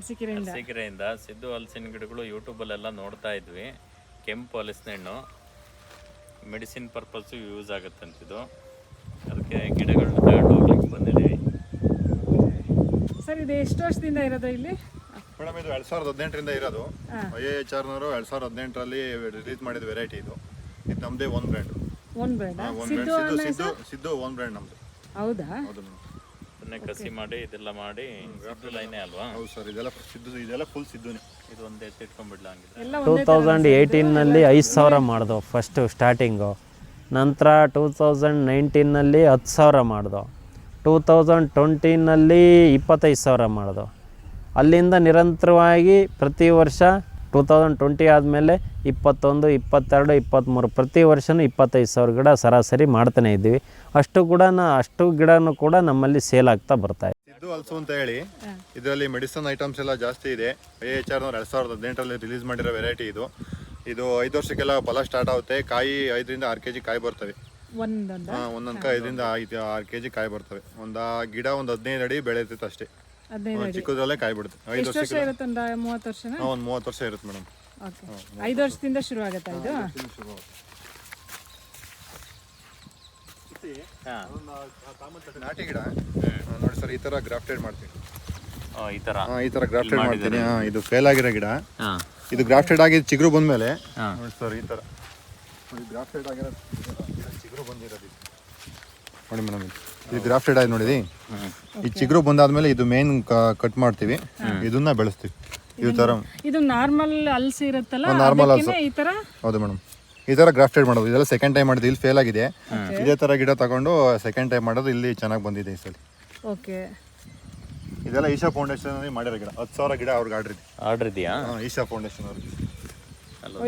ಅರಸೀಕೆರೆಯಿಂದ ಅರಸೀಕೆರೆಯಿಂದ ಸಿದ್ದು ಹಲಸಿನ ಗಿಡಗಳು ಯೂಟ್ಯೂಬಲ್ಲೆಲ್ಲ ನೋಡ್ತಾ ಇದ್ವಿ. ಕೆಂಪು ಹಲಸಿನ ಹಣ್ಣು ಮೆಡಿಸಿನ್ ಪರ್ಪಸ್ಸು ಯೂಸ್ ಆಗುತ್ತಂತಿದು. ಅದಕ್ಕೆ ಗಿಡಗಳನ್ನ ತಗೊಂಡು ಹೋಗ್ಲಿಕ್ಕೆ ಬಂದಿದ್ದೀವಿ. ಸರ್ ಇದು ಎಷ್ಟು ವರ್ಷದಿಂದ ಇರೋದು ಇಲ್ಲಿ? ಮೇಡಮ್ ಇದು ಎರಡ್ ಸಾವಿರದ ಹದಿನೆಂಟರಿಂದ ಇರೋದು. ಐ ಎ ಎಚ್ ಆರ್ನವರು ಎರಡ್ ಸಾವಿರದ ಹದಿನೆಂಟರಲ್ಲಿ ರಿಲೀಸ್ ಮಾಡಿದ ವೆರೈಟಿ ಇದು. ಇದು ನಮ್ಮದೇ own brand own brand own Siddu brand Siddu Siddu Siddu own brand ನಮ್ಮದು ಹೌದಾ? ಹೌದು ಮೇಡಮ್. ಅದನ್ನೇ ಕಸಿ ಮಾಡಿ ಇದೆಲ್ಲ ಮಾಡಿ ಸಿದ್ದು ಲೈನೇ ಅಲ್ವಾ? ಹೌದು ಸರ್ ಇದೆಲ್ಲ ಸಿದ್ದು ಇದೆಲ್ಲ ಫುಲ್ ಸಿದ್ದುನೇ. ಇದು ಒಂದೇ ಎತ್ತಿಟ್ಕೊಂಡ್ಬಿಡ್ಲ ಹಂಗಿದ್ರೆ? ಎಲ್ಲ ಟೂ ಒಂದೇ ತೌಸಂಡ್ ಏಯ್ಟೀನಲ್ಲಿ ಐದು ಸಾವಿರ ಮಾಡ್ದು ಫಸ್ಟು ಸ್ಟಾರ್ಟಿಂಗು ನಂತರ ಟೂ ತೌಸಂಡ್ ನೈನ್ಟೀನಲ್ಲಿ ಹತ್ತು ಸಾವಿರ ಮಾಡ್ದು. ಟೂ ತೌಸಂಡ್ ಟ್ವೆಂಟಿನಲ್ಲಿ ಇಪ್ಪತ್ತೈದು ಸಾವಿರ ಮಾಡ್ದು. ಅಲ್ಲಿಂದ ನಿರಂತರವಾಗಿ ಪ್ರತಿ ವರ್ಷ ಟೂ ತೌಸಂಡ್ ಟ್ವೆಂಟಿ ಆದಮೇಲೆ ಇಪ್ಪತ್ತೊಂದು ಇಪ್ಪತ್ತೆರಡು ಇಪ್ಪತ್ತ್ಮೂರು ಪ್ರತಿ ವರ್ಷವೂ ಇಪ್ಪತ್ತೈದು ಸಾವಿರ ಗಿಡ ಸರಾಸರಿ ಮಾಡ್ತಾನೆ ಇದ್ದೀವಿ. ಅಷ್ಟು ಕೂಡ ಅಷ್ಟು ಗಿಡನೂ ಕೂಡ ನಮ್ಮಲ್ಲಿ ಸೇಲ್ ಆಗ್ತಾ ಬರ್ತಾ ಸಿದ್ದು ಹಲಸು ಅಂತ ಹೇಳಿ ಇದರಲ್ಲಿ ಮೆಡಿಸನ್ ಐಟಮ್ಸ್ ಎಲ್ಲ ಜಾಸ್ತಿ ಇದೆ. ಐ ಎಚ್ ಆರ್ನವ್ರು ಎರಡು ಸಾವಿರದ ಹದಿನೆಂಟರಲ್ಲಿ ರಿಲೀಸ್ ಮಾಡಿರೋ ವೆರೈಟಿ ಇದು. ಇದು ಐದು ವರ್ಷಕ್ಕೆಲ್ಲ ಫಲ ಸ್ಟಾರ್ಟ್ ಆಗುತ್ತೆ. ಕಾಯಿ ಐದರಿಂದ ಆರು ಕೆ ಜಿ ಕಾಯಿ ಬರ್ತವೆ. ಒಂದೊಂದ? ಒಂದೊಂದು ಕಾಯಿ ಐದರಿಂದ ಐದು ಆರು ಕೆ ಜಿ ಕಾಯಿ ಬರ್ತವೆ. ಒಂದು ಗಿಡ ಒಂದು ಹದಿನೈದು ಅಡಿ ಬೆಳೆಯುತ್ತೆ ಅಷ್ಟೇ. ಹದಿನೈದು ಒಂದ್ ಚಿಕ್ಕದ್ರಲ್ಲೇ ಕಾಯಿ ಬಿಡುತ್ತೆ ಐದು ಎಷ್ಟು ವರ್ಷ ಇರುತ್ತೆ ಒಂದು ಮೂವತ್ತು ವರ್ಷನ? ಒಂದು ಮೂವತ್ತು ವರ್ಷ ಇರುತ್ತೆ ಮೇಡಮ್. ಓಕೆ. ಐದು ವರ್ಷದಿಂದ ಶುರು ಆಗುತ್ತಾ ಇದು? ನಾಟಿ ಗಿಡ. ಹಾ, ನೋಡಿ ಸರ್ ಈ ತರ ಗ್ರಾಫ್ಟೆಡ್ ಮಾಡ್ತೀನಿ. ಈ ಥರ ಹಾ, ಈ ತರ ಗ್ರಾಫ್ಟೆಡ್ ಮಾಡ್ತೀನಿ. ಹಾ, ಇದು ಫೇಲ್ ಆಗಿರೋ ಗಿಡ. ಹಾ. ಇದು ಗ್ರಾಫ್ಟೆಡ್ ಆಗಿ ಚಿಗುರು ಬಂದ್ಮೇಲೆ ಹಾ. ನೋಡಿ ಸರ್ ಈ ತರ. ನೋಡಿ ಗ್ರಾಫ್ಟೆಡ್ ಆಗಿರೋ ಗಿಡ. ಚಿಗುರು ಬಂದಿರೋದು ಇದು. ನೋಡಿ ಮೇಡಮ್ ಇದು. ಗ್ರಾಫ್ಟೆಡ್ ಆಗಿ ನೋಡಿದಿ? ಈ ಚಿಗುರು ಬಂದಾದ್ಮೇಲೆ ಇದು ಮೇನ್ ಕಟ್ ಮಾಡ್ತೀವಿ. ಇದನ್ನ ಬೆಳೆಸ್ತೀವಿ. ಈ ತರ ಇದು ನಾರ್ಮಲ್ ಅಲ್ಸಿ ಇರುತ್ತಲ್ಲ ನಾರ್ಮಲ್ ಅಲ್ಸಿ. ಈ ತರ? ಹೌದು ಮೇಡಮ್ ಈ ತರ ಗ್ರಾಫ್ಟೆಡ್ ಮಾಡೋದು. ಇದೆಲ್ಲ ಸೆಕೆಂಡ್ ಟೈಮ್ ಮಾಡಿದ್ದು ಇಲ್ಲಿ ಫೇಲ್ ಆಗಿದೆ. ಇದೇ ತರ ಗಿಡ ತಗೊಂಡು ಸೆಕೆಂಡ್ ಟೈಮ್ ಮಾಡೋದು ಇಲ್ಲಿ ಚೆನ್ನಾಗಿ ಬಂದಿದೆ ಈ ಸಲ. ಓಕೆ ಇದೆಲ್ಲ ಈಶಾ ಫೌಂಡೇಶನ್ ಅಲ್ಲಿ ಮಾಡಿರೋ ಗಿಡ. ಹತ್ತು ಸಾವಿರ ಗಿಡ ಅವ್ರಿಗೆ ಆರ್ಡರ್ ಇದೆ. ಆರ್ಡರ್ ಇದೆಯಾ? ಈಶಾ ಫೌಂಡೇಶನ್ ಅವ್ರಿಗೆ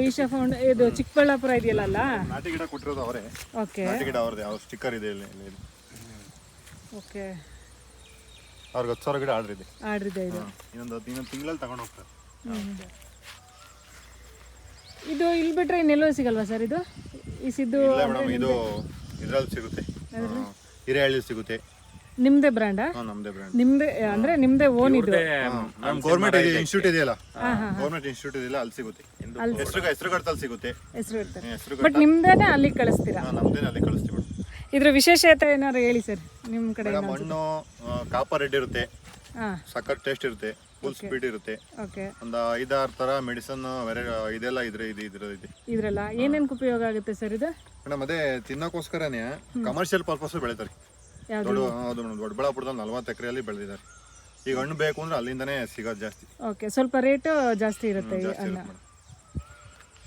ಈಶಾ ಫೌಂಡ್ ಇದು ಚಿಕ್ಕಬಳ್ಳಾಪುರ ಇದೆಯಲ್ಲ ನಾಟಿ ಗಿಡ ಕೊಟ್ಟಿರೋದು ಅವರೇ. ಓಕೆ ನಾಟಿ ಗಿಡ ಅವ್ರದ್ದು ಅವ್ರ ಸ್ಟಿಕ್ಕರ್ ಇದೆ ಇಲ್ಲಿ ಇಲ್ಲಿ. ಓಕೆ. ಅವ್ರಿಗೆ ಹತ್ತು ಸಾವಿರ ಗಿಡ ಆರ್ಡ್ರ್ ಇದೆ ಆರ್ಡ್ರ್ ಇದೆ. ಇದು ಇನ್ನೊಂದು ಹತ್ತು- ಇನ್ನೊಂದು ತಿಂಗಳಲ್ಲಿ ತಗೊಂಡು ಹೋಗ್ತಾರೆ. ಇದು ಇಲ್ಲಿ ಬಿಟ್ರೆ ಇನ್ನೆಲ್ಲೂ ಸಿಗಲ್ವಾ ಸರ್ ಇದು? ಈ ಸಿದ್ದು ಇಲ್ಲ ಮೇಡಮ್ ಇದು ಇದ್ರಲ್ಲಿ ಸಿಗುತ್ತೆ. ಹಿರೇಹಳ್ಳಿ ಸಿಗುತ್ತೆ. ನಿಮ್ದೇ ಬ್ರ್ಯಾಂಡಾ ನಮ್ದೇ ಬ್ರ್ಯಾಂಡ್ ನಿಮ್ದೇ ಅಂದ್ರೆ ನಿಮ್ದೇ ಓನ್ ಇದು? ನಮ್ ಗೌರ್ಮೆಂಟ್ ಇನ್ಸ್ಟಿಟ್ಯೂಟ್ ಇದೆಯಲ್ಲ? ಗೌರ್ಮೆಂಟ್ ಇನ್ಸ್ಟಿಟ್ಯೂಟ್ ಇದೆಯಲ್ಲ ಅಲ್ಲಿ ಸಿಗುತ್ತೆ. ಹೆಸರು ಹೆಸರುಗಟ್ಟಲ್ಲಿ ಸಿಗುತ್ತೆ. ಹೆಸರು ಇರ್ತಾರೆ ಬಟ್ ನಿಮ್ದೇನೆ ಅಲ್ಲಿ ಕಳಿಸ್ತೀರಾ? ನಮ್ದೇನೆ ಅಲ್ಲಿ ಕಳಿಸ್ತೀವಿ. ಇದ್ರ ವಿಶೇಷತೆ ಏನಾದ್ರು ಹೇಳಿ ಸರ್. ನಿಮ್ಮ ಕಡೆ ಮೇಡಮ್ ಹಣ್ಣು ಕಾಪರ್ ರೆಡ್ ಇರುತ್ತೆ. ಹಾಂ. ಟೇಸ್ಟ್ ಇರುತ್ತೆ. ಫುಲ್ ಸ್ಪೀಡ್ ಇರುತ್ತೆ. ಓಕೆ ಒಂದು ಐದಾರು ತರ ಮೆಡಿಸನ್ ವೆರೈ ಇದೆಲ್ಲ ಇದ್ರೆ ಇದು ಇದ್ರ ಇದೆ ಇದ್ರಲ್ಲ ಏನೇನು ಉಪಯೋಗ ಆಗುತ್ತೆ ಸರ್ ಇದು? ಮೇಡಮ್ ಅದೇ ತಿನ್ನಕ್ಕೋಸ್ಕರನೇ ಕಮರ್ಷಿಯಲ್ ಪರ್ಪಸ್ ಬೆಳಿತಾರೆ. ದೊಡ್ಡಬಳ್ಳಾಪುರದ ದೊಡ್ಡ ಹೌದು ಮೇಡಮ್ ದೊಡ್ಡಬಳ್ಳಾಪುರದಲ್ಲಿ ನಲ್ವತ್ತು ಎಕರೆಯಲ್ಲಿ ಬೆಳೆದಿದ್ದಾರೆ. ಈಗ ಹಣ್ಣು ಬೇಕು ಅಂದ್ರೆ ಅಲ್ಲಿಂದನೇ ಸಿಗೋದು ಜಾಸ್ತಿ. ಓಕೆ ಸ್ವಲ್ಪ ರೇಟ್ ಜಾಸ್ತಿ ಇರುತ್ತೆ ಈ ಜಾಸ್ತಿ ಹಣ್ಣು. ಇರುತ್ತೆ ಮೇಡಮ್.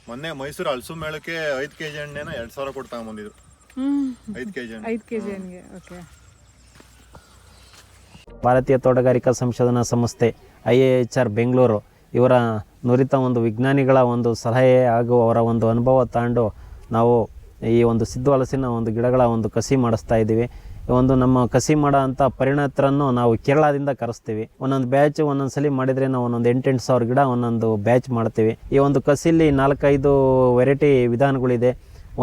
ಮೊನ್ನೆ ಮೈಸೂರು ಹಲಸು ಮೇಳಕ್ಕೆ ಐದು ಕೆ ಜಿ ಹಣ್ಣೇನ ಎರಡು ಸಾವಿರ ಕೊಟ್ಟು ತಗೊಂಬಂದಿದ್ರು. ಹ್ಞೂ ಐದು ಕೆ ಜಿ ಹಣ್ಣು. ಐದು ಕೆ ಜಿ ಹಣ್ಣಿಗೆ. ಓಕೆ ಭಾರತೀಯ ತೋಟಗಾರಿಕಾ ಸಂಶೋಧನಾ ಸಂಸ್ಥೆ I A H R Bengaluru ಇವರ ನುರಿತ ಒಂದು ವಿಜ್ಞಾನಿಗಳ ಒಂದು ಸಲಹೆ ಹಾಗೂ ಅವರ ಒಂದು ಅನುಭವ ತಗೊಂಡು ನಾವು ಈ ಒಂದು ಸಿದ್ದು ಹಲಸಿನ ಒಂದು ಗಿಡಗಳ ಒಂದು ಕಸಿ ಮಾಡಿಸ್ತಾ ಇದ್ದೀವಿ. ಒಂದು ನಮ್ಮ ಕಸಿ ಮಾಡೋ ಅಂಥ ಪರಿಣತರನ್ನು ನಾವು ಕೇರಳದಿಂದ ಕರೆಸ್ತೀವಿ. ಒಂದೊಂದು ಬ್ಯಾಚ್ ಒಂದೊಂದು ಸಲ ಮಾಡಿದರೆ ನಾವು ಒಂದೊಂದು ಎಂಟೆಂಟು ಸಾವಿರ ಗಿಡ ಒಂದೊಂದು ಬ್ಯಾಚ್ ಮಾಡ್ತೀವಿ. ಈ ಒಂದು ಕಸಿಲಿ ನಾಲ್ಕೈದು ವೆರೈಟಿ ವಿಧಾನಗಳಿದೆ.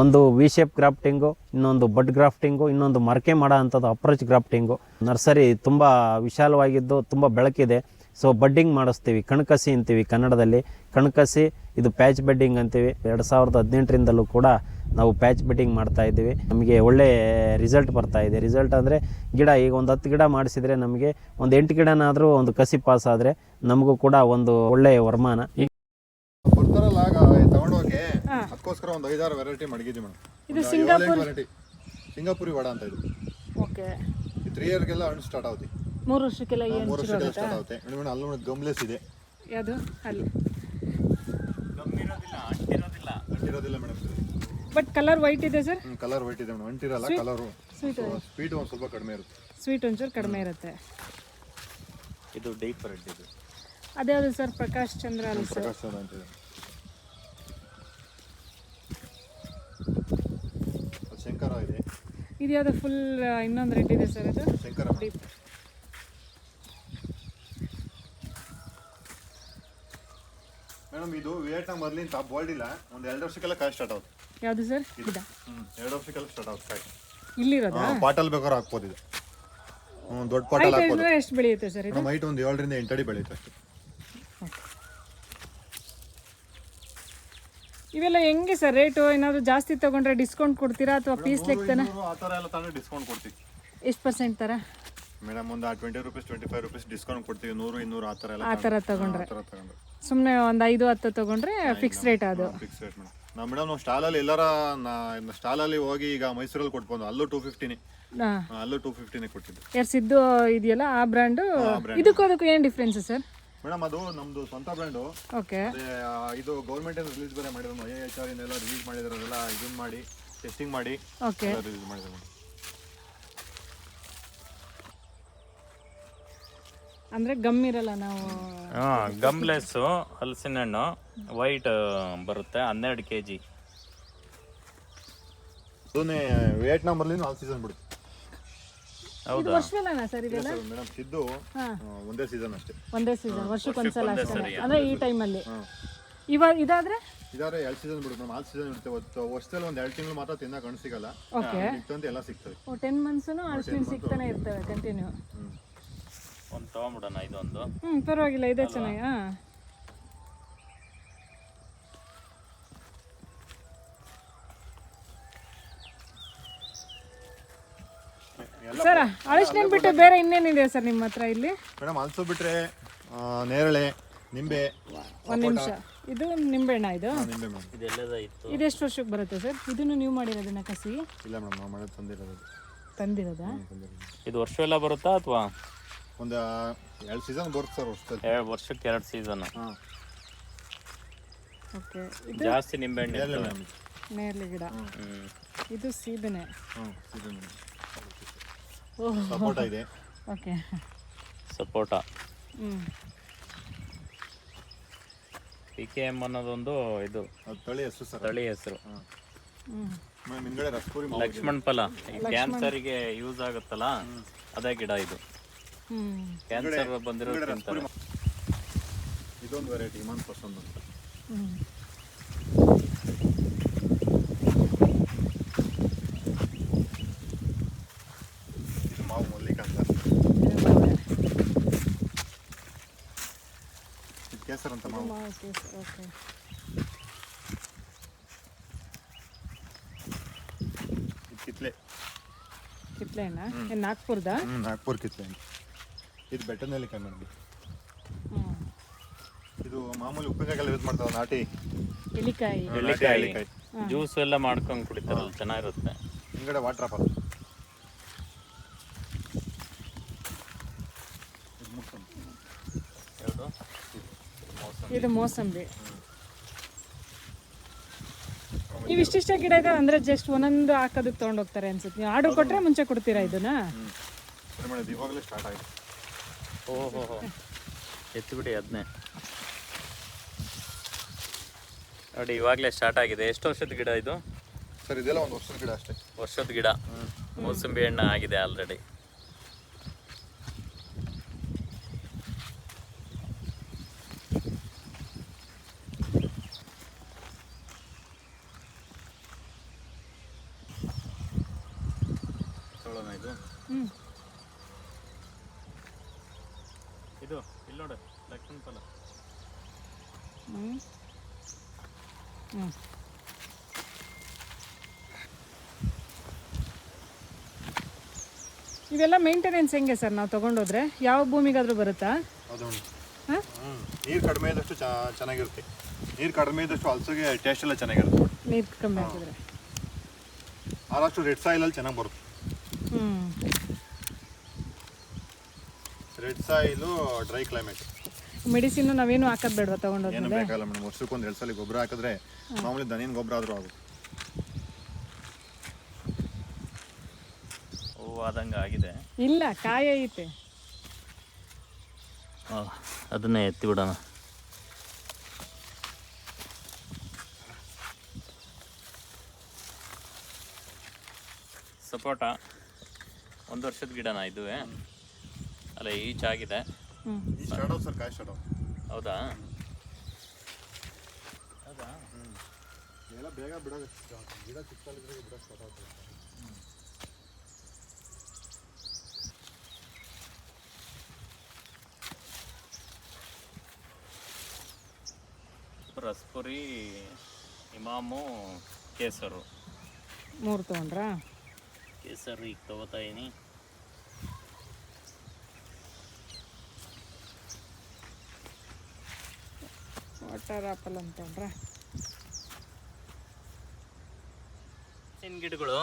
ಒಂದು ವಿ ಶೇಪ್ ಗ್ರಾಫ್ಟಿಂಗು ಇನ್ನೊಂದು ಬಡ್ ಗ್ರಾಫ್ಟಿಂಗು ಇನ್ನೊಂದು ಮರಕೆ ಮಾಡೋ ಅಂಥದ್ದು ಅಪ್ರೋಚ್ ಗ್ರಾಫ್ಟಿಂಗು ನರ್ಸರಿ ತುಂಬ ವಿಶಾಲವಾಗಿದ್ದು, ತುಂಬ ಬೆಳಕಿದೆ. ಸೊ ಬಡ್ಡಿಂಗ್ ಮಾಡಿಸ್ತೀವಿ. ಕಣಕಸಿ ಅಂತೀವಿ ಕನ್ನಡದಲ್ಲಿ. ಕಣಕಸಿ, ಇದು ಪ್ಯಾಚ್ ಬೆಡ್ಡಿಂಗ್ ಅಂತೀವಿ. ಎರಡು ಸಾವಿರದ ಹದಿನೆಂಟರಿಂದಲೂ ಕೂಡ ನಾವು ಪ್ಯಾಚ್ ಬೆಡ್ಡಿಂಗ್ ಮಾಡ್ತಾ ಇದ್ದೀವಿ. ನಮಗೆ ಒಳ್ಳೆ ರಿಸಲ್ಟ್ ಬರ್ತಾ ಇದೆ. ರಿಸಲ್ಟ್ ಅಂದರೆ ಗಿಡ, ಈಗ ಒಂದು ಹತ್ತು ಗಿಡ ಮಾಡಿಸಿದರೆ ನಮಗೆ ಒಂದು ಎಂಟು ಗಿಡನಾದರೂ ಒಂದು ಕಸಿ ಪಾಸ್ ಆದರೆ ನಮಗೂ ಕೂಡ ಒಂದು ಒಳ್ಳೆಯ ವರಮಾನ ಈ ಬರ್ತಾರಲ್ಲ ಆಗ ತಗೊಂಡೋಗಿ ಅದಕ್ಕೋಸ್ಕರ ಒಂದು ಐದಾರು ವೆರೈಟಿ ಮಡಗಿದ್ವಿ ಇದು ಮೇಡಮ್ ಸಿಂಗಾಪುರ್ ವೆರೈಟಿ ಸಿಂಗಾಪುರಿ ವಡ ಅಂತ ಇದು. ಓಕೆ. ಈ ಇಯರ್ ಗೆಲ್ಲ ಹಣ್ಣು ಸ್ಟಾರ್ಟ್ ಆಗುತ್ತೆ. ಮೂರು ವರ್ಷಕ್ಕೆಲ್ಲ ಏನು ಮೂರು ವರ್ಷಕ್ಕೆಲ್ಲ ಸ್ಟಾರ್ಟ್ ಆಗುತ್ತೆ. ಮೇಡಮ್ ಅಲ್ಲಿ ಒಂದು ಗಮ್ಲೆಸ್ ಇದೆ. ಯಾದು ಅಲ್ಲಿ. ಗಮ್ಮಿರೋದಿಲ್ಲ ಅಂಟಿರೋದಿಲ್ಲ. ಅಂಟಿರೋದಿಲ್ಲ ಮೇಡಮ್ ಬಟ್ ಕಲರ್ ವೈಟ್ ಇದೆ ಸರ್? ಕಲರ್ ವೈಟ್ ಇದೆ ಮೇಡಮ್. ಅಂಟಿರಲ್ಲ ಕಲರು ಸ್ವೀಟ್ ಸ್ಪೀಡ್ ಒಂದು ಸ್ವಲ್ಪ ಕಡಿಮೆ ಇರುತ್ತೆ. ಸ್ವೀಟ್ ಒಂಚೂರು ಕಡಿಮೆ ಇರುತ್ತೆ. ಇದು ಡೀಪ್ ರೆಡ್ ಇದು. ಅದು ಸರ್? ಪ್ರಕಾಶ್ ಚಂದ್ರ ಅಲ್ಲ ಸರ್? ಪ್ರಕಾಶ್ ಚಂದ್ರ ಅಂತಿದೆ. ಅದು ಶಂಕರ ಇದೆ. ಇದು ಯಾವುದು ಫುಲ್ ಇನ್ನೊಂದು ರೆಡ್ ಇದೆ ಸರ್ ಅದು ಶಂಕರ ಡೀಪ್ ಮೇಡಮ್ ಇದು ವಿಯೆಟ್ನಾಮ್ ಮೊದಲಿಂದ ಬೋಲ್ಡ್ ಇಲ್ಲ. ಒಂದು ಎರಡು ವರ್ಷಕ್ಕೆಲ್ಲ ಕಾಯಿ ಸ್ಟಾರ್ಟ್ ಆಗುತ್ತೆ. ಯಾವುದು ಸರ್ ಇದು. ಎರಡು ವರ್ಷಕ್ಕೆಲ್ಲ ಸ್ಟಾರ್ಟ್ ಆಗುತ್ತೆ ಕಾಯಿ. ಇಲ್ಲಿರೋದಾ? ಪಾಟಲ್ ಬೇಕಾದ್ರೆ ಹಾಕ್ಬೋದು ಇದು. ಹ್ಮ್ ದೊಡ್ಡ ಪಾಟಲ್ ಹಾಕ್ಬೋದು. ಎಷ್ಟು ಬೆಳೆಯುತ್ತೆ ಸರ್ ಇದು? ಮೇಡಮ್ ಹೈಟ್ ಒಂದು ಏಳರಿಂದ ಎಂಟು ಅಡಿ ಬೆಳೆಯುತ್ತೆ ಅಷ್ಟೇ. ಇವೆಲ್ಲ ಹೆಂಗೆ ಸರ್ ರೇಟು ಏನಾದ್ರು ಜಾಸ್ತಿ ತಗೊಂಡ್ರೆ ಡಿಸ್ಕೌಂಟ್ ಕೊಡ್ತೀರಾ ಅಥವಾ ಪೀಸ್ ಲೆಕ್ಕನ? ಆ ಥರ ಎಲ್ಲ ತಗೊಂಡ್ರೆ ಡಿಸ್ಕೌಂಟ್ ಕೊಡ್ತೀವಿ. ಎಷ್ಟು ಪರ್ಸೆಂಟ್ ಥರ ಮೇಡಮ್ ಒಂದು twenty rupees twenty five rupees discount ಕೊಡ್ತೀವಿ. ನೂರು ಇನ್ನೂರು ಆ ಥರ ಎಲ್ಲ ಆ ಥರ ತಗೊಂಡ್ರೆ. ಸುಮ್ಮನೆ ಒಂದು ಐದು ಹತ್ತು ತಗೊಂಡ್ರೆ ಫಿಕ್ಸ್ ರೇಟ್ ಅದು. Fix rate madam. ನಾವು ಮೇಡಮ್ ನಾವು ಸ್ಟಾಲಲ್ಲಿ ಎಲ್ಲರ ಸ್ಟಾಲಲ್ಲಿ ಹೋಗಿ ಈಗ ಮೈಸೂರಲ್ಲಿ ಕೊಟ್ಬೋದು. ಅಲ್ಲೂ ಟೂ ಫಿಫ್ಟಿನಿ ಅಲ್ಲೂ ಟೂ ಫಿಫ್ಟಿನಿ ಕೊಟ್ಟಿದ್ದು. ಯಾರು ಸಿದ್ದು ಇದೆಯಲ್ಲ ಆ ಬ್ರ್ಯಾಂಡು ಇದಕ್ಕೂ ಅದಕ್ಕೂ ಏನು ಡಿಫ್ರೆನ್ಸ್ ಸರ್? ಮೇಡಮ್ ಅದು ನಮ್ದು ಸ್ವಂತ ಬ್ರ್ಯಾಂಡು ಓಕೆ ಇದು ಗೌರ್ಮೆಂಟ್ ರಿಲೀಸ್ ಬೇರೆ ಮಾಡಿದ್ರು ಎ ಎಚ್ ಆರ್ ಎಲ್ಲ ರಿಲೀಸ್ ಮಾಡಿದ್ರು ಅದೆಲ್ಲ ಇದನ್ನ ಮಾಡಿ. ಟೆಸ್ಟಿಂಗ್ ಮಾಡಿ ಓಕೆ ರಿಲೀಸ್ ಮಾಡಿದ್ರು ಅಂದ್ರೆ ಗಮ್ ಇರಲ್ಲ ನಾವು? ಹಾ ಗಮ್ಲೆಸ್ ಹಲಸಿನ ಹಣ್ಣು ವೈಟ್ ಬರುತ್ತೆ ಹನ್ನೆರಡು ಕೆ ಜಿ ಅದನ್ನೇ ವಿಯೆಟ್ನಾಮಲ್ಲಿ ಆಲ್ ಸೀಸನ್ ಬಿಡುತ್ತೆ. ಇದು ಹೌದಾ? ಸರ್ ಇದೆಲ್ಲ? ಮೇಡಮ್ ಸಿದ್ದು ಹಾ. ಒಂದೇ ಸೀಸನ್ ಅಷ್ಟೇ. ಒಂದೇ ಸೀಸನ್ ವರ್ಷಕ್ಕೊಂದ್ಸಲ ಒಂದೇ ಅಷ್ಟೇ. ಅಂದ್ರೆ ಈ ಟೈಮಲ್ಲಿ ಇವಾಗ ಇದಾದ್ರೆ? ಇದಾದ್ರೆ ಎರಡು ಸೀಸನ್ ಬಿಡುತ್ತೆ ಮೇಡಮ್ ಆಲ್ ಸೀಸನ್ ಇರುತ್ತೆ. ಅವತ್ತು ವರ್ಷದಲ್ಲಿ ಒಂದು ಎರಡು ತಿಂಗಳು ಮಾತ್ರ ತಿನ್ನಕ್ಕೆ ಅಣ್ ಸಿಗಲ್ಲ. ಓಕೆ ಇತ್ತಂತ ಎಲ್ಲ ಸಿಗ್ತವೆ ಓ ಟೆನ್ ಮಂತ್ಸೂ ಅಳಸಿನ ಸಿಗ್ತಾನೆ ಇರ್ತವೆ ಕಂಟಿನ್ಯೂ ಹ್ಞೂ ಒಂದು ತೊಗೊಂಬಿಡೋಣ ಇದೊಂದು. ಹ್ಮ್ ಪರವಾಗಿಲ್ಲ ಇದೆ ಚೆನ್ನಾಗಿ ಹಾಂ. ಸರ್ ಅರಿಶಿನ ಬಿಟ್ಟು ಬೇರೆ ಇನ್ನೇನಿದೆ ಸರ್ ನಿಮ್ಮ ಹತ್ರ ಇಲ್ಲಿ? ಮೇಡಮ್ ಅಲ್ಸು ಬಿಟ್ರೆ ಆ, ನೇರಳೆ ನಿಂಬೆ ಒಂದು ನಿಮಿಷ. ಇದು ನಿಂಬೆಹಣ್ಣ ಇದು? ನಿಂಬೆ ಮೇಡಮ್ ಇದು ಇತ್ತು. ಇದೆಷ್ಟು ವರ್ಷಕ್ಕೆ ಬರುತ್ತೆ ಸರ್? ಇದನ್ನು ನೀವು ಮಾಡಿರೋದನ್ನ ಕಸಿ? ಇಲ್ಲ ಮೇಡಮ್ ನಾವು ಮಾಡೋದು ತಂದಿರೋದು. ತಂದಿರೋದಾ? ತಂದಿರೋದು. ಇದು ಎಲ್ಲ ಬರುತ್ತಾ ಅಥವಾ? ಒಂದು ಎರಡು ಸೀಸನ್ ಬರುತ್ತೆ ಸರ್ ವರ್ಷದಲ್ಲಿ. ಎರಡು ವರ್ಷಕ್ಕೆ ಎರಡು ಸೀಸನ್ ಹಾಂ. ಓಕೆ. ಜಾಸ್ತಿ ನಿಂಬೆಹಣ್ಣು ನೇರಳೆ ಮೇಡಮ್. ನೇರಳೆ ಗಿಡ. ಹ್ಮ್. ಇದು ಸೀಬೆನೆ. ಹಾಂ ಸೀಸನ್ ಮೇಡಮ್ ಸಪೋಟ ಇದೆ ಓಕೆ ಸಪೋಟ ಪಿ ಕೆ ಎಂ ಅನ್ನೋದೊಂದು ಇದು ತಳಿ ಹೆಸರು ಸರ್ ತಳಿ ಹೆಸರು ಹಿಂದ್ಗಡೆ ರಸ್ಪೂರಿ. ಲಕ್ಷ್ಮಣ್ ಫಲ ಈ ಕ್ಯಾನ್ಸರ್ಗೆ ಯೂಸ್ ಆಗುತ್ತಲ್ಲ ಅದೇ ಗಿಡ ಇದು ಕ್ಯಾನ್ಸರ್ ಬಂದಿರೋ ಹಿಂದ್ಗಡೆ ತಿಂತಾರೆ ಇದೊಂದು ವೆರೈಟಿ ಮನ್ ಪಸಂದ್ ಅಂತ ಹ್ಞೂ ಇದು ಮಾವು ಮಲ್ಲಿಕ ಅಂತ ಇದು ಕೇಸರ್ ಅಂತ ಮಾವು. ಓಕೆ ಓಕೆ ಇದು ಕಿತ್ಲೆ. ಕಿತ್ಲೆಣ್ಣ ಏನು ನಾಗ್ಪುರದ? ಹ್ಞೂ ನಾಗ್ಪುರ್ ಕಿತ್ಲೆ. ಅಂತ ಇದು ಬೆಟ್ಟದ ನೆಲ್ಲಿಕಾಯಿ ಇದು. ಮಾಮೂಲಿ ಉಪ್ಪಿನಕಾಯಿಗೆಲ್ಲ ಯೂಸ್ ಮಾಡ್ತಾವೆ ನಾಟಿ. ಎಲಿಕಾಯಿ ಎಳ್ಳಿಕಾಯಿ. ಜ್ಯೂಸ್ ಎಲ್ಲ ಮಾಡ್ಕೊಂಡು ಕುಡಿತಾರಲ್ಲ ಚೆನ್ನಾಗಿರುತ್ತೆ. ಹಿಂಗಡೆ ವಾಟರ್ ಆಪಲ್ ಇದು ಮುಗ್ಸೊಂದು. ಯಾವುದು ಇದು ಮೋಸಂಬಿ. ನೀವು ಇಷ್ಟಿಷ್ಟ ಗಿಡ ಇದೆ ಅಂದ್ರೆ ಜಸ್ಟ್ ಒಂದೊಂದು ಹಾಕೋದಕ್ಕೆ ತೊಗೊಂಡೋಗ್ತಾರೆ ಅನ್ಸುತ್ತೆ. ನೀವು ಆರ್ಡರ್ ಕೊಟ್ರೆ ಮುಂಚೆ ಕೊಡ್ತೀರಾ ಇದನ್ನ? ಇವಾಗಲೇ ಸ್ಟಾರ್ಟ್ ಆಗಿದೆ ಓಹೋ ಎತ್ತಿಬಿಡಿ ಅದನ್ನೇ ನೋಡಿ ಇವಾಗಲೇ ಸ್ಟಾರ್ಟ್ ಆಗಿದೆ. ಎಷ್ಟು ವರ್ಷದ ಗಿಡ ಇದು? ಸರ್ ಇದೆಲ್ಲ ಒಂದು ವರ್ಷದ ಗಿಡ ಅಷ್ಟೇ. ವರ್ಷದ ಗಿಡ. ಮೋಸಂಬಿ ಹಣ್ಣು ಆಗಿದೆ ಆಲ್ರೆಡಿ ತಗೊಳ್ಳೋಣ ಇದು ಹ್ಮ್ ಇದು ಇಲ್ಲಿ ನೋಡು ಲಕ್ಷ್ಮಣ ಫಲ ಹ್ಮ್ ಹ್ಮ್ ಇವೆಲ್ಲ ಮೇಂಟೆನೆನ್ಸ್ ಹೆಂಗೆ ಸರ್ ನಾವು ತಗೊಂಡೋದ್ರೆ? ಯಾವ ಭೂಮಿಗಾದ್ರೂ ಬರುತ್ತಾ? ಹಾ? ಹ್ಞೂ ನೀರು ಕಡಿಮೆ ಇದ್ದಷ್ಟು ಚೆನ್ನಾಗಿರುತ್ತೆ. ನೀರು ಕಡಿಮೆ ಇದ್ದಷ್ಟು ಹಲಸಿಗೆ ಟೇಸ್ಟ್ ಎಲ್ಲ ಚೆನ್ನಾಗಿರುತ್ತೆ. ನೀರು ಕಮ್ಮಿ ಹಾಕಿದ್ರೆ. ಆದಷ್ಟು ರೆಡ್ ಸಾಯಿಲಲ್ಲಿ ಚೆನ್ನಾಗಿ ಬರುತ್ತೆ. ಹ್ಮ್. Red soil dry climate medicine ನಾವೇನು ಹಾಕೋದು ಬೇಡವಾ ಏನು ತಗೊಂಡೋದ್ಮೇಲೆ ಬೇಕಲ್ಲ ಮೇಡಮ್ ವರ್ಷಕ್ಕೊಂದು ಎರಡು ಸಲ ಗೊಬ್ಬರ ಹಾಕಿದ್ರೆ ಮಾಮೂಲಿ ದನಿನ ಗೊಬ್ಬರ ಆದರೂ ಆಗುತ್ತೆ. ಹೂವು ಆದಂಗೆ ಆಗಿದೆ. ಇಲ್ಲ ಕಾಯಿ ಐತೆ. ಅದನ್ನೇ ಎತ್ತಿ ಬಿಡೋಣ. ಸಪೋಟ ಒಂದು ವರ್ಷದ ಗಿಡನ ಇದುವೆ? ಅಲ್ಲ ಈಚ ಆಗಿದೆ. ಹ್ಮ್. ಈ ಸ್ಟಾರ್ಟ್ ಸರ್ ಕಾಯಿ ಸ್ಟಾರ್ಟ್ ಹೌದಾ? ಎಲ್ಲ ಬೇಗ ಬಿಡೋದು. ಗಿಡ ಚಿಕ್ಕಲ್ಲಿದ್ರೆ ಬಿಡೋ ರಸ್ಪುರಿ ಇಮಾಮು ಕೇಸರು. ಮೂರು ತೊಗೊಂಡ್ರಾ? ಕೇಸರು ಈಗ ತಗೋತಾ ಇದೀನಿ. ವಾಟರ್ ಆಪಲ್ ಅಂತ ಹಣ್ಣಿನ ಗಿಡಗಳು.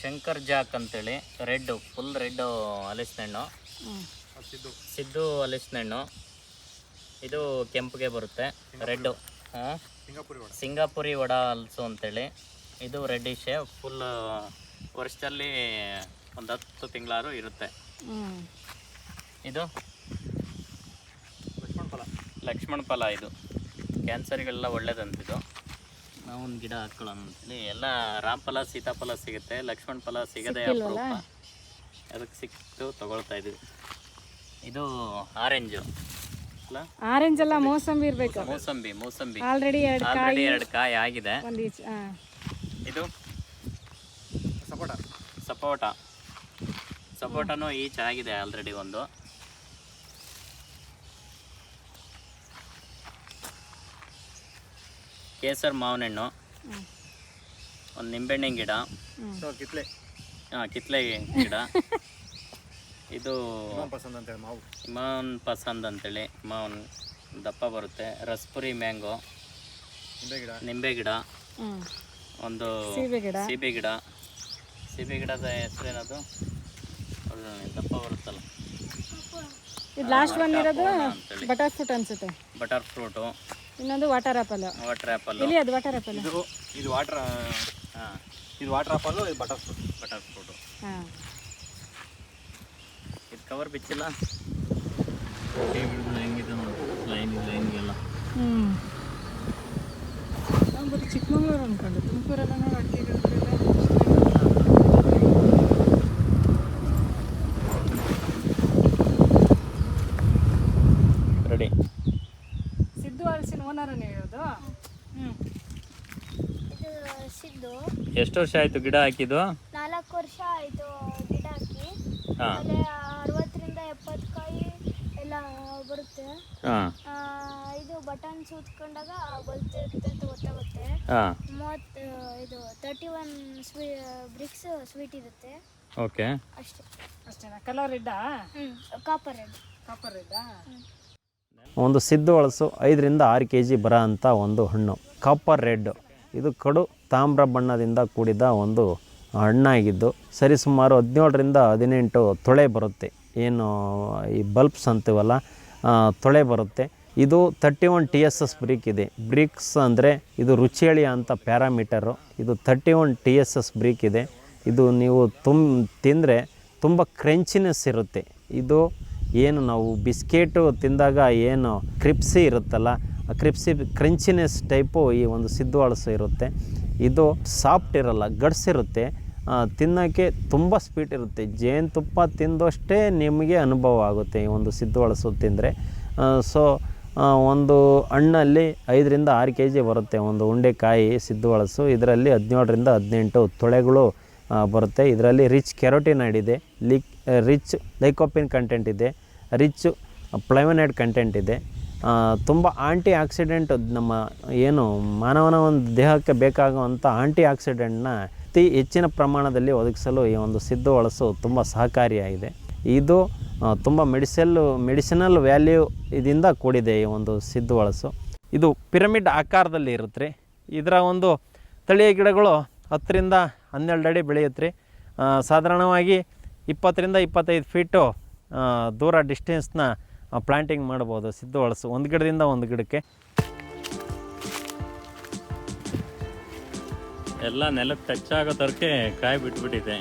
ಶಂಕರ್ ಜಾಕ್ ಅಂತೇಳಿ ರೆಡ್ ಫುಲ್ ರೆಡ್ ಹಲಸಿನ ಹಣ್ಣು. ಹ್ಞೂ ಸಿದ್ದು ಹಲಸಿನ ಹಣ್ಣು. ಇದು ಕೆಂಪುಗೆ ಬರುತ್ತೆ ರೆಡ್ಡು ಹಾಂ? ಸಿಂಗಾಪುರಿ ವಡ. ಸಿಂಗಾಪುರಿ ವಡ ಹಲ್ಸು ಅಂತೇಳಿ. ಇದು ರೆಡ್ಡಿಶೆ ಫುಲ್ ವರ್ಷದಲ್ಲಿ ಒಂದು ಹತ್ತು ತಿಂಗಳಾರು ಇರುತ್ತೆ. ಇದು? ಲಕ್ಷ್ಮಣ ಫಲ. ಲಕ್ಷ್ಮಣ ಫಲ ಇದು. ಕ್ಯಾನ್ಸರ್ಗೆಲ್ಲ ಒಳ್ಳೇದಂತಿದು ನಾವು ಒಂದು ಗಿಡ ಹಾಕೊಳ್ಳೋಣ ಅಂತೇಳಿ. ಎಲ್ಲ ರಾಮಫಲ ಸೀತಾಫಲ ಸಿಗುತ್ತೆ. ಲಕ್ಷ್ಮಣ ಫಲ ಸಿಗದೆ ಅದಕ್ಕೆ ಸಿಕ್ತು ತಗೊಳ್ತಾ ಇದ್ದೀವಿ ಇದು ಆರೆಂಜು. ಆರೆಂಜ್ ಎಲ್ಲ ಮೋಸಂಬಿ ಇರಬೇಕು. ಮೋಸಂಬಿ ಮೋಸಂಬಿ. ಆಲ್ರೆಡಿ ಎರಡು ಆಲ್ರೆಡಿ ಎರಡು ಕಾಯಿ ಆಗಿದೆ. ಒಂದು ಈಚ್ ಹಾಂ. ಇದು? ಸಪೋಟ. ಸಪೋಟ. ಸಪೋಟನೂ ಈಚ್ ಆಗಿದೆ ಆಲ್ರೆಡಿ ಒಂದು. ಕೇಸರ್ ಮಾವಿನ ಹಣ್ಣು ಹ್ಞೂ ಒಂದು ನಿಂಬೆಹಣ್ಣಿನ ಗಿಡ. ಹಾಂ ಕಿತ್ಲೆ ಗಿಡ. ಇದು ಪಸಂದ್ ಅಂತೇಳಿ ಮಾವು. ಇಮಾನ್ ಪಸಂದ್ ಅಂತೇಳಿ ಇಮಾನ್ ದಪ್ಪ ಬರುತ್ತೆ. ರಸ್ಪುರಿ ಮ್ಯಾಂಗೋ ನಿಂಬೆ ಗಿಡ ನಿಂಬೆ ಗಿಡ ಒಂದು ಸೀಬೆ ಗಿಡ ಸೀಬೆ ಗಿಡ ಸೀಬೆ ಗಿಡದ ಹೆಸರೇನದು? ಏನದು ದಪ್ಪ ಬರುತ್ತಲ್ಲ. ಇದು ಲಾಸ್ಟ್ ಒನ್ ಇರೋದು ಬಟರ್ ಫ್ರೂಟ್ ಅನ್ಸುತ್ತೆ. ಬಟರ್ ಫ್ರೂಟು ಇನ್ನೊಂದು ವಾಟರ್ ಆಪಲ್ ವಾಟರ್ ಆಪಲ್ ಇಲ್ಲಿ ಅದು ವಾಟರ್ ಆಪಲ್ ಇದು ಇದು ವಾಟರ್ ಹಾಂ ಇದು ವಾಟರ್ ಆಪಲ್ ಇದು ಬಟರ್ ಫ್ರೂಟ್ ಬಟರ್ ಫ್ರೂಟು ಹಾಂ. ಕವರ್ ಬಿಚ್ಚಿಲ್ಲ. ಹೆಂಗಿದೆ ನೋಡಿ ಲೈನ್ ಲೈನ್ಗೆಲ್ಲ ಹ್ಞೂ ನಾವು ಬರೀ ಚಿಕ್ಕಮಂಗ್ಳೂರು ಅಂದ್ಕೊಂಡು ತುಮಕೂರೆಲ್ಲ ನೋಡಿ ಅಡಿಕೆ ರೆಡಿ ಸಿದ್ದು ಅರಸಿನ ಓನರ ನೀವು ಇರೋದು ಹ್ಞೂ ಇದು ಸಿದ್ದು. ಎಷ್ಟು ವರ್ಷ ಆಯಿತು ಗಿಡ ಹಾಕಿದ್ದು? ನಾಲ್ಕು ವರ್ಷ ಆಯಿತು ಗಿಡ ಹಾಕಿ. ಹಾಂ ಅದೇ ಅರವತ್ತರಿಂದ ಎಪ್ಪತ್ತು ಕಾಯಿ ಎಲ್ಲ ಬರುತ್ತೆ. ಹಾಂ. ಆ, ಇದು ಬಟನ್ ಸೂತ್ಕೊಂಡಾಗ ಗೊತ್ತಿರುತ್ತೆ ಅಂತ ಗೊತ್ತಾಗುತ್ತೆ. ಹಾಂ. ಮೂವತ್ತು ಇದು ತರ್ಟಿ ಒನ್ ಸ್ವೀ ಬ್ರಿಕ್ಸ್ ಸ್ವೀಟ್ ಇರುತ್ತೆ. ಓಕೆ. ಅಷ್ಟೇ. ಅಷ್ಟೇನಾ? ಕಲರ್ ಇಡ್ಡಾ ಹ್ಞೂ ಕಾಪರ್ ರೆಡ್ ಕಾಪರ್ ಇಡ್ಡಾ ಒಂದು ಸಿದ್ದು ಹಳಸು ಐದರಿಂದ ಆರು ಕೆ ಜಿ ಬರೋ ಅಂಥ ಒಂದು ಹಣ್ಣು. ಕಾಪರ್ ರೆಡ್ ಇದು ಕಡು ತಾಮ್ರ ಬಣ್ಣದಿಂದ ಕೂಡಿದ ಒಂದು ಹಣ್ಣಾಗಿದ್ದು ಸರಿಸುಮಾರು ಹದಿನೇಳರಿಂದ ಹದಿನೆಂಟು ತೊಳೆ ಬರುತ್ತೆ. ಏನು ಈ ಬಲ್ಬ್ಸ್ ಅಂತೀವಲ್ಲ ತೊಳೆ ಬರುತ್ತೆ. ಇದು thirty one T S S brix ಇದೆ. ಬ್ರಿಕ್ಸ್ ಅಂದರೆ ಇದು ರುಚಿಯಳಿ ಅಂತ ಪ್ಯಾರಾಮೀಟರು. ಇದು thirty one T S S brix ಇದೆ. ಇದು ನೀವು ತುಂಬ ತಿಂದರೆ ತುಂಬ ಕ್ರೆಂಚಿನೆಸ್ ಇರುತ್ತೆ. ಇದು ಏನು ನಾವು ಬಿಸ್ಕೆಟು ತಿಂದಾಗ ಏನು ಕ್ರಿಪ್ಸಿ ಇರುತ್ತಲ್ಲ, ಆ ಕ್ರಿಪ್ಸಿ ಕ್ರೆಂಚಿನೆಸ್ ಟೈಪು ಈ ಒಂದು ಸಿದ್ದು ಹಳಸು ಇರುತ್ತೆ. ಇದು ಸಾಫ್ಟ್ ಇರಲ್ಲ ಗಡ್ಸಿರುತ್ತೆ ತಿನ್ನೋಕ್ಕೆ ತುಂಬ ಸ್ವೀಟ್ ಇರುತ್ತೆ. ಜೇನುತುಪ್ಪ ತಿಂದಷ್ಟೇ ನಿಮಗೆ ಅನುಭವ ಆಗುತ್ತೆ ಈ ಒಂದು ಸಿದ್ಧವಳಸು ತಿಂದರೆ. ಸೊ ಒಂದು ಹಣ್ಣಲ್ಲಿ ಐದರಿಂದ ಆರು ಕೆ ಜಿ ಬರುತ್ತೆ ಒಂದು ಉಂಡೆಕಾಯಿ ಸಿದ್ಧವಳಸು ಇದರಲ್ಲಿ ಹದಿನೇಳರಿಂದ ಹದಿನೆಂಟು ತೊಳೆಗಳು ಬರುತ್ತೆ. ಇದರಲ್ಲಿ ರಿಚ್ ಕೆರೋಟಿನೈಡ್ ಇದೆ. ಲಿಕ್ ರಿಚ್ ಲೈಕೋಪಿನ್ ಕಂಟೆಂಟ್ ಇದೆ. ರಿಚ್ ಪ್ಲೈವನೈಡ್ ಕಂಟೆಂಟ್ ಇದೆ. ತುಂಬ ಆಂಟಿ ಆಕ್ಸಿಡೆಂಟ್ ನಮ್ಮ, ಏನು ಮಾನವನ ಒಂದು ದೇಹಕ್ಕೆ ಬೇಕಾಗುವಂಥ ಆಂಟಿ ಆಕ್ಸಿಡೆಂಟ್ನ ಅತಿ ಹೆಚ್ಚಿನ ಪ್ರಮಾಣದಲ್ಲಿ ಒದಗಿಸಲು ಈ ಒಂದು ಸಿದ್ದು ಹೊಳಸು ತುಂಬ ಸಹಕಾರಿಯಾಗಿದೆ. ಇದು ತುಂಬ ಮೆಡಿಸಲ್, ಮೆಡಿಸಿನಲ್ ವ್ಯಾಲ್ಯೂ ಇದರಿಂದ ಕೂಡಿದೆ ಈ ಒಂದು ಸಿದ್ದು ಹೊಳಸು. ಇದು ಪಿರಮಿಡ್ ಆಕಾರದಲ್ಲಿ ಇರುತ್ತೆ ಇದರ ಒಂದು ತಳಿಯ ಗಿಡಗಳು ಹತ್ತರಿಂದ ಹನ್ನೆರಡು ಅಡಿ ಬೆಳೆಯುತ್ತೆ ರೀ ಸಾಧಾರಣವಾಗಿ ಇಪ್ಪತ್ತರಿಂದ ಇಪ್ಪತ್ತೈದು ಫೀಟು ದೂರ ಡಿಸ್ಟೆನ್ಸ್ನ ಪ್ಲಾಂಟಿಂಗ್ ಮಾಡ್ಬೋದು ಸಿದ್ದು ಹೊಳಸು. ಒಂದು ಗಿಡದಿಂದ ಒಂದು ಗಿಡಕ್ಕೆ. ಎಲ್ಲ ನೆಲಕ್ಕೆ ಟಚ್ ಆಗೋ ತರಕ್ಕೆ ಕಾಯಿ ಬಿಟ್ಬಿಟ್ಟಿದೆ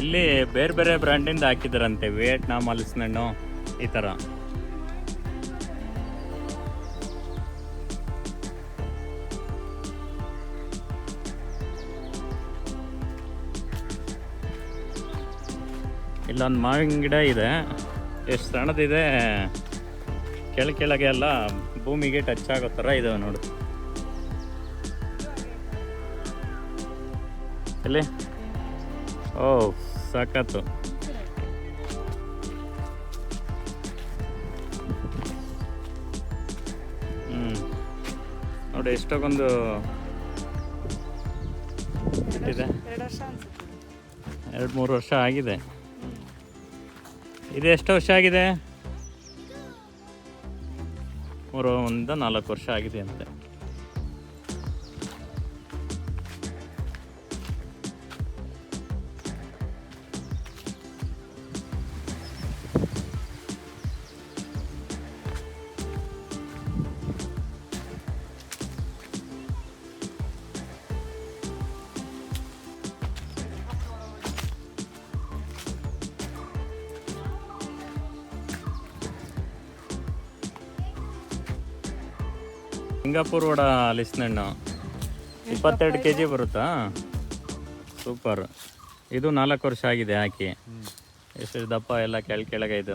ಇಲ್ಲಿ ಬೇರೆ ಬೇರೆ ಬ್ರ್ಯಾಂಡಿಂದ ಹಾಕಿದಾರಂತೆ, ವಿಯೆಟ್ನಾಮ್ ಹಲಸಿನಣ್ಣು ಈ ಥರ ಇಲ್ಲೊಂದು ಮಾವಿನ ಗಿಡ ಇದೆ. ಎಷ್ಟು ಸಣ್ಣದಿದೆ, ಕೆಳ ಕೆಳಗೆ ಎಲ್ಲ ಭೂಮಿಗೆ ಟಚ್ ಆಗೋ ಥರ ಇದಾವೆ ನೋಡು. ಎಲ್ಲಿ ಓ ಸಾಕತ್ತು ಹ್ಞೂ ನೋಡಿ ಎಷ್ಟೊಂದು ಇದೆ ಎರಡು ಮೂರು ವರ್ಷ ಆಗಿದೆ. ಇದು ಎಷ್ಟು ವರ್ಷ ಆಗಿದೆ? ಮೂರು, ಒಂದು, ನಾಲ್ಕು ವರ್ಷ ಆಗಿದೆ ಅಂತೆ. ಸಿಂಗಾಪುರ್ ವಡ ಹಲಸಿನಣ್ಣು ಇಪ್ಪತ್ತೆರಡು ಕೆ ಜಿ ಬರುತ್ತಾ? ಸೂಪರ್. ಇದು ನಾಲ್ಕು ವರ್ಷ ಆಗಿದೆ ಹಾಕಿ. ಎಷ್ಟು ದಪ್ಪ ಎಲ್ಲ ಕೆಳ ಕೆಳಗೆ ಇದೆ